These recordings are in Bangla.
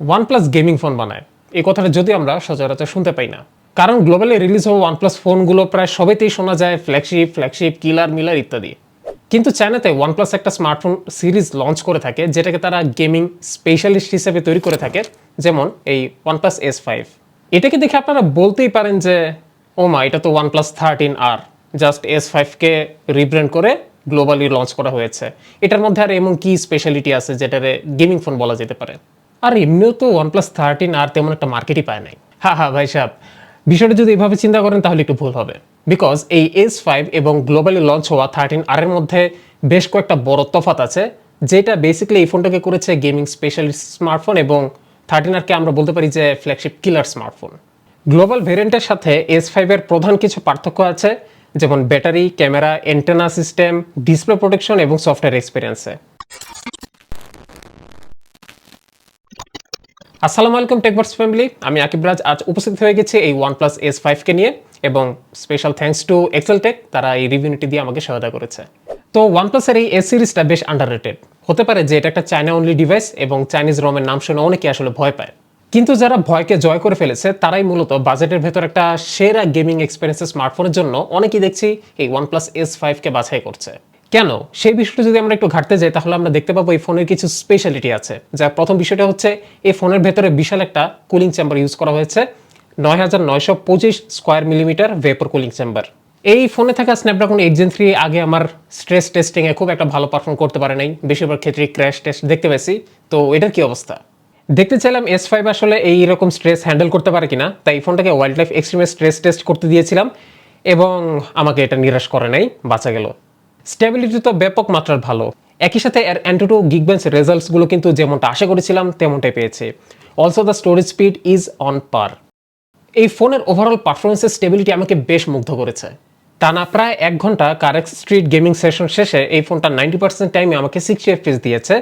ওয়ান প্লাস গেমিং ফোন বানায়। এই কথাটা যদি আমরা সচরাচর শুনতে পাই না। কারণ গ্লোবালি রিলিজ হওয়া ওয়ান প্লাস ফোনগুলো প্রায় সবেতেই শোনা যায় ফ্ল্যাগশিপ ফ্ল্যাগশিপ কিলার মিলার ইত্যাদি। কিন্তু চায়নাতে ওয়ান প্লাস একটা স্মার্টফোন সিরিজ লঞ্চ করে থাকে, যেটাকে তারা গেমিং স্পেশালিস্ট হিসেবে তৈরি করে থাকে, যেমন এই ওয়ান প্লাস এস ফাইভ এটাকে দেখে আপনারা বলতেই পারেন যে, ও মা, এটা তো OnePlus thirteen R just S ফাইভকে rebrand করে গ্লোবালি লঞ্চ করা হয়েছে। এটার মধ্যে আর এমন কি স্পেশালিটি আছে, যেটারে গেমিং ফোন বলা যেতে পারে। আর এমনিও তো ওয়ান প্লাস থার্টিন আর তেমন একটা মার্কেটই পায় নাই। হ্যাঁ হ্যাঁ ভাই সাহেব, বিষয়টা যদি এভাবে চিন্তা করেন তাহলে একটু ভুল হবে। বিকজ এই এস ফাইভ এবং গ্লোবালি লঞ্চ হওয়া থার্টিন আর এর মধ্যে বেশ কয়েকটা বড় তফাত আছে, যেটা বেসিক্যালি এই ফোনটাকে করেছে গেমিং স্পেশালিস্ট স্মার্টফোন এবং থার্টিন আরকে আমরা বলতে পারি যে ফ্ল্যাগশিপ কিলার স্মার্টফোন গ্লোবাল ভেরিয়েন্টের সাথে এস ফাইভের প্রধান কিছু পার্থক্য আছে, যেমন battery camera antenna system display protection এবং সফটওয়্যার এক্সপিরিয়েন্সে আসসালামু আলাইকুম টেকবার্স ফ্যামিলি আমি আকিব রাজ। আজ উপস্থিত হয়ে গেছি এই ওয়ান প্লাস এস ফাইভকে নিয়ে এবং special thanks to Excel tech তারা এই রিভিউনিটি দিয়ে আমাকে সহায়তা করেছে। তো ওয়ান প্লাসের এই এস সিরিজটা বেশ আন্ডার হতে পারে যে এটা একটা চায়না অনলি ডিভাইস এবং চাইনিজ রমের নাম শুনে অনেকে আসলে ভয় পায়। কিন্তু যারা ভয়কে জয় করে ফেলেছে, তারাই মূলত বাজেটের ভেতর একটা সেরা গেমিং এক্সপিরিয়েন্সের স্মার্টফোনের জন্য অনেকেই দেখছি এই ওয়ান প্লাস এস ফাইভকে বাছাই করছে। কেন? সেই বিষয়টা যদি আমরা একটু ঘাটতে যাই, তাহলে আমরা দেখতে পাবো এই ফোনের কিছু স্পেশালিটি আছে। যা প্রথম বিষয়টা হচ্ছে, এই ফোনের ভেতরে বিশাল একটা কুলিং চেম্বার ইউজ করা হয়েছে। নয় হাজার নয়শো পঁচিশ square millimetre vapour cooling chamber এই ফোনে থাকা স্ন্যাপড্রাগন এইট জেন থ্রি আগে আমার স্ট্রেস টেস্টিংয়ে খুব একটা ভালো পারফর্ম করতে পারে নাই। বেশিরভাগ ক্ষেত্রে ক্র্যাশ টেস্ট দেখতে পেয়েছি। তো এটার কি অবস্থা? দেখতে চাইলাম এস ফাইভ আসলে এই রকম স্ট্রেস হ্যান্ডেল করতে পারে কিনা। তাই এই ফোনটাকে ওয়াইল্ড লাইফ এক্সট্রিমে স্ট্রেস টেস্ট করতে দিয়েছিলাম এবং আমাকে এটা নিরাশ করে নাই, বাঁচা গেল। স্টেবিলিটি তো ব্যাপক মাত্রার ভালো। একই সাথে এর অ্যান্টোটো গিগবেন্স রেজাল্টসগুলো কিন্তু যেমনটা আশা করেছিলাম, তেমনটাই পেয়েছে। Also the storage speed is on par এই ফোনের ওভারঅল পারফরমেন্সের স্টেবিলিটি আমাকে বেশ মুগ্ধ করেছে। টানা প্রায় এক ঘণ্টা কারেক্ট স্ট্রিট গেমিং সেশন শেষে এই ফোনটা নাইনটি পার্সেন্ট টাইমে আমাকে সিক্সটি এফপিএস দিয়েছে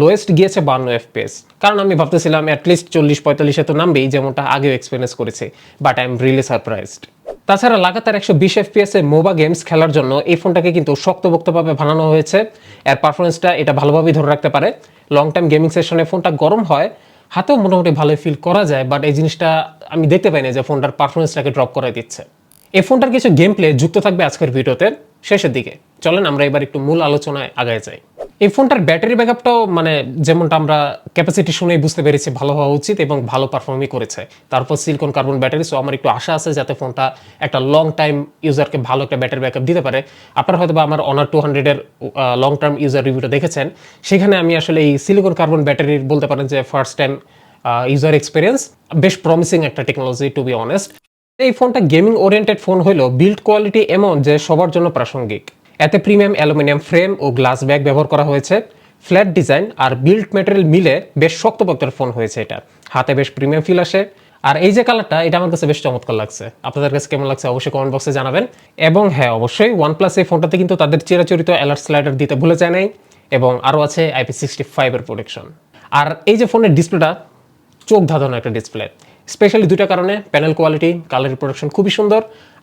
লোয়েস্ট গিয়েছে বান্ন এফপিএস কারণ আমি ভাবতেছিলাম অ্যাটলিস্ট চল্লিশ পঁয়তাল্লিশে তো নামবেই, যেমনটা আগেও এক্সপিরিয়েন্স করেছি but I am really surprised তাছাড়া লাগাতার একশো বিশ এফপিএস এ মোবা গেমস খেলার জন্য এই ফোনটাকে কিন্তু শক্তভক্তভাবে বানানো হয়েছে। এর পারফরমেন্সটা এটা ভালোভাবেই ধরে রাখতে পারে। লং টাইম গেমিং সেশনে ফোনটা গরম হয়, হাতেও মোটামুটি ভালো ফিল করা যায় বাট এই জিনিসটা আমি দেখতে পাই না যে ফোনটার পারফরমেন্সটাকে ড্রপ করে দিচ্ছে। এই ফোনটার কিছু গেম প্লে যুক্ত থাকবে আজকের ভিডিওতে শেষের দিকে। চলেন আমরা এবার একটু মূল আলোচনায় আগায় যাই। এই ফোনটার ব্যাটারি ব্যাকআপটাও মানে যেমনটা আমরা ক্যাপাসিটি শুনেই বুঝতে পেরেছি ভালো হওয়া উচিত এবং ভালো পারফর্মই করেছে। তারপর সিলিকন কার্বন ব্যাটারি সো আমার একটু আশা আছে যাতে ফোনটা একটা লং টাইম ইউজারকে ভালো একটা ব্যাটারি ব্যাকআপ দিতে পারে। আপনারা হয়তো আমার অনার টু হান্ড্রেডের লং টার্ম ইউজার রিভিউটা দেখেছেন। সেখানে আমি আসলে এই সিলিকন কার্বন ব্যাটারির বলতে পারেন যে ফার্স্ট টাইম ইউজার এক্সপিরিয়েন্স বেশ প্রমিসিং একটা টেকনোলজি টু বি অনেস্ট এই ফোনটা গেমিং ওরিয়েন্টেড ফোন হলেও বিল্ড কোয়ালিটি এমন যে সবার জন্য প্রাসঙ্গিক। এতে প্রিমিয়াম অ্যালুমিনিয়াম ফ্রেম ও গ্লাস ব্যাগ ব্যবহার করা হয়েছে। ফ্ল্যাট ডিজাইন আর বিল্ড ম্যাটেরিয়াল মিলে বেশ শক্তপোক্তের ফোন হয়েছে এটা। হাতে বেশ প্রিমিয়াম ফিল আসে। আর এই যে কালারটা, এটা আমার কাছে বেশ চমৎকার লাগছে। আপনাদের কাছে কেমন লাগছে অবশ্যই কমেন্ট বক্সে জানাবেন। এবং হ্যাঁ অবশ্যই ওয়ান প্লাস এই ফোনটাতে কিন্তু তাদের চিরাচরিত অ্যালার্ট স্লাইডার দিতে ভুলে যায় নাই। এবং আরও আছে আইপি সিক্সটি ফাইভের প্রোটেকশন আর এই যে ফোনের ডিসপ্লেটা চোখ ধাঁধানো একটা ডিসপ্লে স্পেশালি দুটা কারণে প্যানেল কোয়ালিটি কালার প্রোডাকশন খুবই সুন্দর,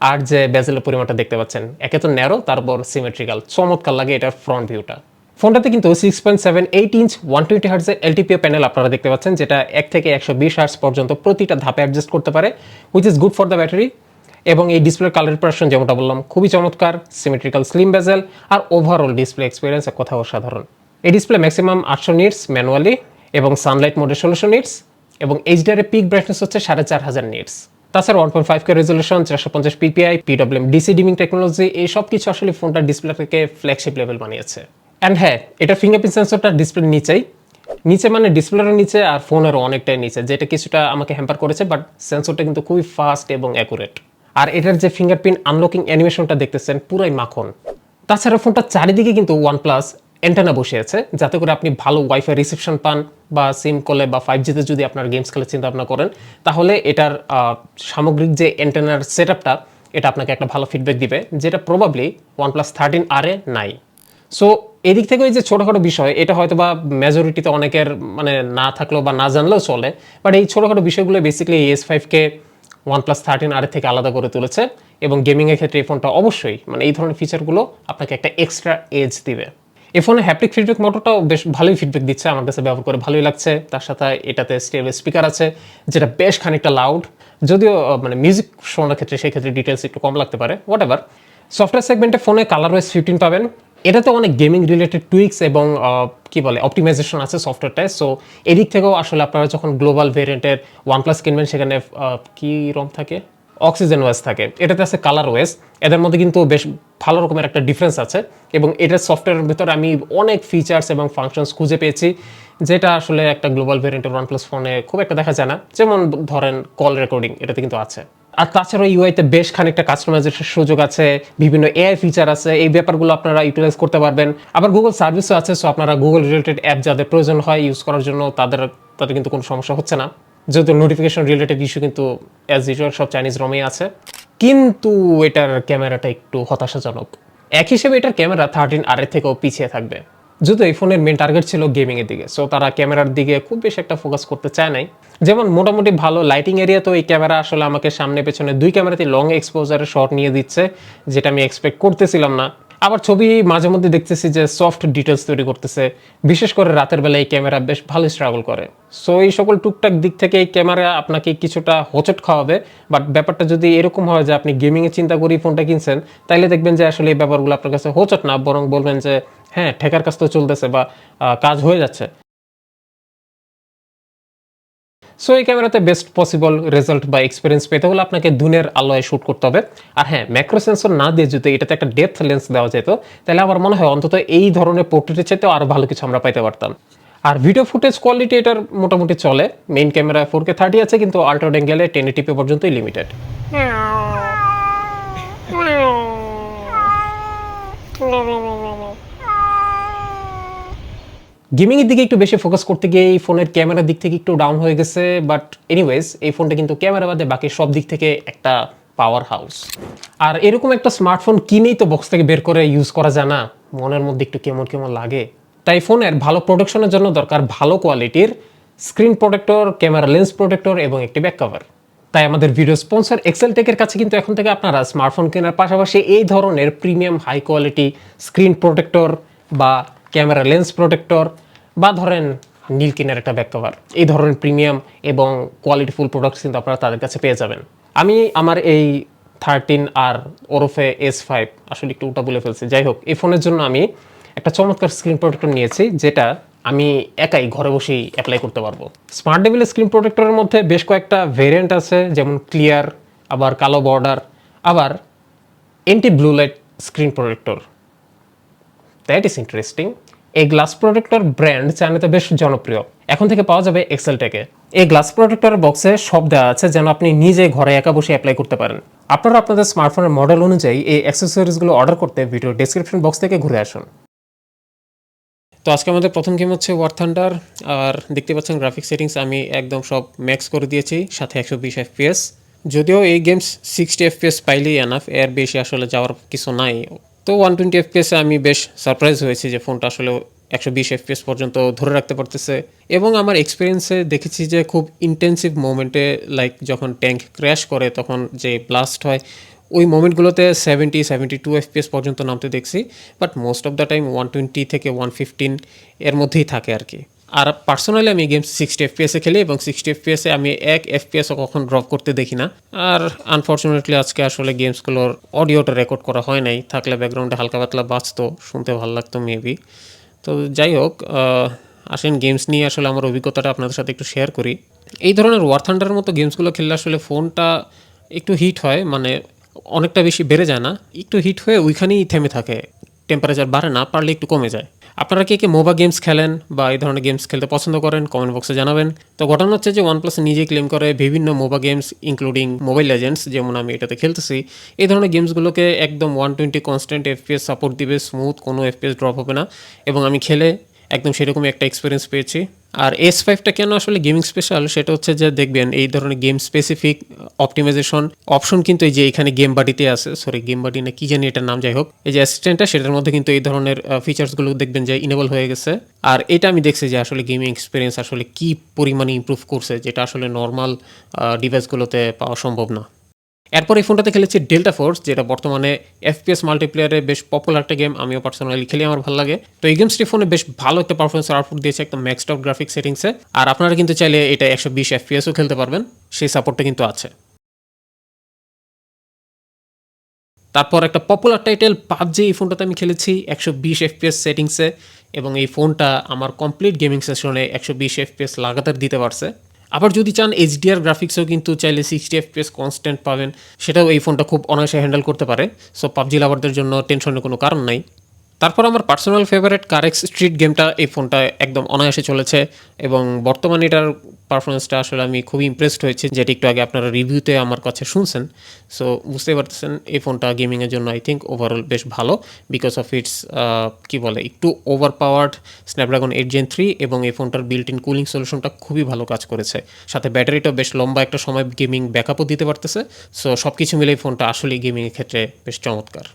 আর যে বেজেলের পরিমাণটা দেখতে পাচ্ছেন, একে তো ন্যারো তারপর সিমেট্রিক্যাল চমৎকার লাগে এটার ফ্রন্ট ভিউটা ফোনটাতে কিন্তু six point seven eight inch one twenty হার্টসের LTPO panel আপনারা দেখতে পাচ্ছেন, যেটা এক থেকে একশো বিশ হার্টস পর্যন্ত প্রতিটা ধাপে অ্যাডজাস্ট করতে পারে which is good for the battery এবং এই ডিসপ্লে কালার প্রোডাকশন যেমনটা বললাম, খুবই চমৎকার সিমেট্রিক্যাল স্লিম বেজেল আর ওভারঅল ডিসপ্লে এক্সপিরিয়েন্স এক কথা অসাধারণ। এই ডিসপ্লে ম্যাক্সিমাম আটশো নিটস ম্যানুয়ালি এবং সানলাইট মোডে ষোলোশো নিটস এবং এইচডিআর এর পিক ব্রাইটনেস হচ্ছে সাড়ে চার হাজার নিটস তাছাড়া one point five K resolution চারশো পঞ্চাশ PPI PWM DC dimming technology এই সব কিছু আসলে ফোনটার ডিসপ্লেটাকে ফ্ল্যাগশিপ লেভেল বানিয়েছে। অ্যান্ড হ্যাঁ এটা ফিঙ্গারপ্রিন্ট সেন্সরটা ডিসপ্লের নিচেই। নিচে মানে ডিসপ্লেরও নিচে আর ফোনেরও অনেকটাই নিচে, যেটা কিছুটা আমাকে হ্যাম্পার করেছে বাট সেন্সরটা কিন্তু খুবই ফাস্ট এবং অ্যাকুরেট আর এটার যে ফিঙ্গারপ্রিন্ট আনলকিং অ্যানিমেশনটা দেখতেছেন, পুরাই মাখন। তাছাড়া ফোনটা চারিদিকে কিন্তু ওয়ান প্লাস অ্যান্টেনা বসে আছে, যাতে করে আপনি ভালো ওয়াইফাই রিসেপশন পান বা সিম কলে বা ফাইভ জিতে যদি আপনার গেমস খেলার চিন্তা ভাবনা করেন, তাহলে এটার সামগ্রিক যে অ্যান্টেনার সেট এটা আপনাকে একটা ভালো ফিডব্যাক দিবে, যেটা প্রবাবলি ওয়ান প্লাস থার্টিন আর নাই। সো এদিক থেকে ওই যে ছোটোখাটো বিষয়, এটা হয়তো বা মেজরিটিতে অনেকের মানে না থাকলেও বা না জানলেও চলে বাট এই ছোটোখাটো বিষয়গুলো বেসিক্যালি এস ফাইভকে ওয়ান প্লাস থার্টিন আর থেকে আলাদা করে তুলেছে, এবং গেমিংয়ের ক্ষেত্রে এই ফোনটা অবশ্যই মানে এই ধরনের ফিচারগুলো আপনাকে একটা এক্সট্রা এজ দিবে। এই ফোনে হ্যাপটিক ফিডব্যাক মোটরটাও বেশ ভালোই ফিডব্যাক দিচ্ছে আমার কাছে, ব্যবহার করে ভালোই লাগছে। তার সাথে এটাতে স্টেবল স্পিকার আছে, যেটা বেশ খানিকটা লাউড যদিও মানে মিউজিক শোনার ক্ষেত্রে সেই ক্ষেত্রে ডিটেলস একটু কম লাগতে পারে হোয়াট এভার সফটওয়্যার সেগমেন্টে ফোনে কালার ওয়েস ফিফটিন পাবেন। এটাতে অনেক গেমিং রিলেটেড টুইক্স এবং কি বলে অপটিমাইজেশন আছে সফটওয়্যারটায় সো এদিক থেকেও আসলে আপনারা যখন গ্লোবাল ভেরিয়েন্টের ওয়ান প্লাস কিনবেন, সেখানে কি রম থাকে? অক্সিজেন ওয়েস থাকে। এটাতে আছে কালার ওয়েস এদের মধ্যে কিন্তু বেশ ভালো রকমের একটা ডিফারেন্স আছে এবং এটার সফটওয়্যারের ভিতরে আমি অনেক ফিচার্স এবং ফাংশনস খুঁজে পেয়েছি, যেটা আসলে একটা গ্লোবাল ভেরিয়েন্টের ওয়ান প্লাস ফোনে খুব একটা দেখা যায় না। যেমন ধরেন কল রেকর্ডিং এটাতে কিন্তু আছে। আর তাছাড়া ইউআইতে বেশ খানিকটা কাস্টমাইজেশন সুযোগ আছে, বিভিন্ন এআই ফিচার আছে, এই ব্যাপারগুলো আপনারা ইউটিলাইজ করতে পারবেন। আবার গুগল সার্ভিসও আছে সো আপনারা গুগল রিলেটেড অ্যাপ যাদের প্রয়োজন হয় ইউজ করার জন্য, তাদের তাদের কিন্তু কোনো সমস্যা হচ্ছে না। যেহেতু নোটিফিকেশন রিলেটেড ইস্যু কিন্তু অ্যাজ ইউজুয়াল সব চাইনিজ রমেই আছে। কিন্তু এটার ক্যামেরাটা একটু হতাশাজনক। এক হিসেবে এটার ক্যামেরা থার্টিন আর থেকেও পিছিয়ে থাকবে। যদিও এই ফোনের মেন টার্গেট ছিল গেমিংয়ের দিকে সো তারা ক্যামেরার দিকে খুব বেশি একটা ফোকাস করতে চায় নাই। যেমন মোটামুটি ভালো লাইটিং এরিয়া তো এই ক্যামেরা আসলে আমাকে সামনে পেছনে দুই ক্যামেরাতে লং এক্সপোজারের শট নিয়ে দিচ্ছে, যেটা আমি এক্সপেক্ট করতেছিলাম না। আবার ছবি মাঝে মধ্যে দেখতেছি যে সফট ডিটেলস তৈরি করতেছে। বিশেষ করে রাতের বেলায় এই ক্যামেরা বেশ ভালো স্ট্রাগল করে। সো এই সকল টুকটাক দিক থেকে এই ক্যামেরা আপনাকে কিছুটা হোচট খাওয়াবে। বাট ব্যাপারটা যদি এরকম হয় যে আপনি গেমিংয়ে চিন্তা করেই ফোনটা কিনছেন তাহলে দেখবেন যে আসলে এই ব্যাপারগুলো আপনার কাছে হোচট না, বরং বলবেন যে হ্যাঁ ঠেকার কাজ তো চলতেছে বা কাজ হয়ে যাচ্ছে। সো এই ক্যামেরাতে বেস্ট পসিবল রেজাল্ট বা এক্সপিরিয়েন্স পেতে হলে আপনাকে দুনের আলোয় শ্যুট করতে হবে। আর হ্যাঁ ম্যাক্রো সেন্সর না দিয়ে যদি এটাতে একটা ডেপথ লেন্স দেওয়া যেত, তাহলে আমার মনে হয় অন্তত এই ধরনের পোর্ট্রেটের চাইতেও আরও ভালো কিছু আমরা পাইতে পারতাম। আর ভিডিও ফুটেজ কোয়ালিটি এটার মোটামুটি চলে। Main camera four K thirty আছে, কিন্তু আল্ট্রা ডেঙ্গেলে টেন এটিপি পর্যন্তই লিমিটেড গেমিং এর দিকে একটু বেশি ফোকাস করতে গিয়ে এই ফোনের ক্যামেরার দিক থেকে একটু ডাউন হয়ে গেছে বাট এনিওয়েজ এই ফোনটা কিন্তু ক্যামেরা বাদে বাকি সব দিক থেকে একটা পাওয়ার হাউস আর এরকম একটা স্মার্টফোন কিনেই তো বক্স থেকে বের করে ইউজ করা যায় না। মনের মধ্যে একটু কেমন কেমন লাগে। তাই ফোনের ভালো প্রোটেকশনের জন্য দরকার ভালো কোয়ালিটির screen protector camera lens protector এবং একটি ব্যাক কভার তাই আমাদের ভিডিও স্পন্সর এক্সেল টেকের কাছে কিন্তু এখন থেকে আপনারা স্মার্টফোন কেনার পাশাপাশি এই ধরনের premium high quality screen protector বা ক্যামেরা লেন্স প্রোটেক্টর বা ধরেন নীল কিনের একটা ব্যাক কভার এই ধরনের প্রিমিয়াম এবং কোয়ালিটিফুল প্রোডাক্টস কিন্তু আপনারা তাদের কাছে পেয়ে যাবেন। আমি আমার এই থার্টিন আর ওরফে এস ফাইভ আসলে একটু উল্টা বলে ফেলছি। যাই হোক, এই ফোনের জন্য আমি একটা চমৎকার স্ক্রিন প্রোটেক্টর নিয়েছি, যেটা আমি একাই ঘরে বসেই অ্যাপ্লাই করতে পারব। স্মার্ট ডেবিলের স্ক্রিন প্রোটেক্টরের মধ্যে বেশ কয়েকটা ভেরিয়েন্ট আছে, যেমন ক্লিয়ার আবার কালো বর্ডার আবার anti blue light screen protector that is interesting এই গ্লাস প্রোটেক্টর ব্র্যান্ড চায়নাতে বেশ জনপ্রিয়। এখন থেকে পাওয়া যাবে এক্সেল টেকে এই গ্লাস প্রোটেক্টর বক্সে সব দেওয়া আছে যেন আপনি নিজে ঘরে একা বসে অ্যাপ্লাই করতে পারেন। আপনারা আপনাদের স্মার্টফোনের মডেল অনুযায়ী এই অ্যাক্সেসরিজগুলো অর্ডার করতে ভিডিও ডেসক্রিপশন বক্স থেকে ঘুরে আসুন। তো আজকে আমাদের প্রথম গেম হচ্ছে ওয়ার থান্ডার আর দেখতে পাচ্ছেন গ্রাফিক সেটিংস আমি একদম সব ম্যাক্স করে দিয়েছি, সাথে একশো বিশ এফপিএস যদিও এই গেমস সিক্সটি এফপিএস পাইলেই এনাফ এর বেশি আসলে যাওয়ার কিছু নাই। তো ওয়ান টোয়েন্টি এফপিএসে আমি বেশ সারপ্রাইজ হয়েছি যে ফোনটা আসলে একশো বিশ এফপিএস পর্যন্ত ধরে রাখতে পারতেছে। এবং আমার এক্সপিরিয়েন্সে দেখেছি যে খুব ইন্টেন্সিভ মোমেন্টে লাইক যখন ট্যাঙ্ক ক্র্যাশ করে, তখন যে ব্লাস্ট হয়, ওই মোমেন্টগুলোতে সেভেন্টি সেভেন্টি টু এফপিএস পর্যন্ত নামতে দেখছি। But most of the time one twenty থেকে ওয়ান ফিফটিন এর মধ্যেই থাকে আর কি। আর পার্সোনালি আমি গেম সিক্সটি এফপিএসে খেলি এবং সিক্সটি এফপিএসে আমি এক এফপিএসও কখন ড্রপ করতে দেখি না। আর আনফর্চুনেটলি আজকে আসলে গেমসগুলোর অডিওটা রেকর্ড করা হয় নাই। থাকলে ব্যাকগ্রাউন্ডে হালকা পাতলা বাঁচতো শুনতে ভালো লাগতো মেবি তো যাই হোক আসেন গেমস নিয়ে আসলে আমার অভিজ্ঞতাটা আপনাদের সাথে একটু শেয়ার করি। এই ধরনের ওয়ার থান্ডারের মতো গেমসগুলো খেললে আসলে ফোনটা একটু হিট হয় মানে অনেকটা বেশি বেড়ে যায় না। একটু হিট হয়ে ওইখানেই থেমে থাকে। টেম্পারেচার বাড়ে না, পারলে একটু কমে যায়। আপনারা কে কে মোবা গেমস খেলেন বা এই ধরনের গেমস খেলতে পছন্দ করেন কমেন্ট বক্সে জানাবেন। তো ঘটনা হচ্ছে যে ওয়ানপ্লাস নিজে ক্লেম করে বিভিন্ন MOBA games including mobile legends যেমন আমি এটাতে খেলতেছি, এই ধরনের গেমসগুলোকে একদম one twenty constant FPS support দিবে স্মুথ কোনো এফপিএস ড্রপ হবে না। এবং আমি খেলে একদম সেরকমই একটা এক্সপিরিয়েন্স পেয়েছি। আর এস ফাইভটা কেন আসলে গেমিং স্পেশাল সেটা হচ্ছে যে দেখবেন, এই ধরনের গেম স্পেসিফিক অপটিমাইজেশন অপশন কিন্তু এই যে এখানে গেম বাডিতে আছে। সরি গেম বাডি না, কি জানি এটার নাম, যাই হোক। এই যে অ্যাসিস্ট্যান্টটা সেটার মধ্যে কিন্তু এই ধরনের ফিচার্সগুলো দেখবেন যে ইনেবল হয়ে গেছে। আর এটা আমি দেখছি যে আসলে গেমিং এক্সপিরিয়েন্স আসলে কি পরিমাণে ইমপ্রুভ করছে, যেটা আসলে নর্মাল ডিভাইসগুলোতে পাওয়া সম্ভব না। এরপর এই ফোনটাতে খেলেছি ডেল্টা ফোর্স যেটা বর্তমানে এফপিএস মাল্টিপ্লেয়ারে বেশ পপুলার একটা গেম আমিও পার্সোনালি খেলি, আমার ভালো লাগে। তো এই গেমসটি ফোনে বেশ ভালো একটা পারফরমেন্স আউটপুট দিয়েছে একদম ম্যাক্সড আউট গ্রাফিক সেটিংসে আর আপনারা কিন্তু চাইলে এটা একশো বিশ এফপিএসও খেলতে পারবেন, সেই সাপোর্টটা কিন্তু আছে। তারপর একটা পপুলার টাইটেল পাবজি, এই ফোনটাতে আমি খেলেছি একশো বিশ এফপিএস সেটিংসে এবং এই ফোনটা আমার কমপ্লিট গেমিং সেশনে একশো বিশ এফপিএস লাগাতার দিতে পারছে। আবার যদি চান এইচডিআর গ্রাফিক্সও কিন্তু চাইলে সিক্সটি এফপিএস কনস্ট্যান্ট পাবেন, সেটাও এই ফোনটা খুব অনায়াসে হ্যান্ডেল করতে পারে। সো পাবজি লাভারদের জন্য টেনশনের কোনো কারণ নাই। তারপর আমার পার্সোনাল ফেভারিট কারেক্স স্ট্রিট গেমটা এই ফোনটা একদম অনায়াসে চলেছে এবং বর্তমানে এটার পারফরমেন্সটা আসলে আমি খুবই ইমপ্রেসড হয়েছি, যেটি একটু আগে আপনারা রিভিউতে আমার কাছে শুনছেন। সো বুঝতে পারতেছেন, এই ফোনটা গেমিংয়ের জন্য আই থিঙ্ক ওভারঅল বেশ ভালো বিকজ অফ ইটস কি বলে, একটু over powered Snapdragon eight gen three এবং এই ফোনটার বিল্ট ইন কুলিং সলিউশনটা খুবই ভালো কাজ করেছে। সাথে ব্যাটারিটাও বেশ লম্বা একটা সময় গেমিং ব্যাকআপও দিতে পারতেছে। সো সব কিছু মিলে এই ফোনটা আসলেই গেমিংয়ের ক্ষেত্রে বেশ চমৎকার।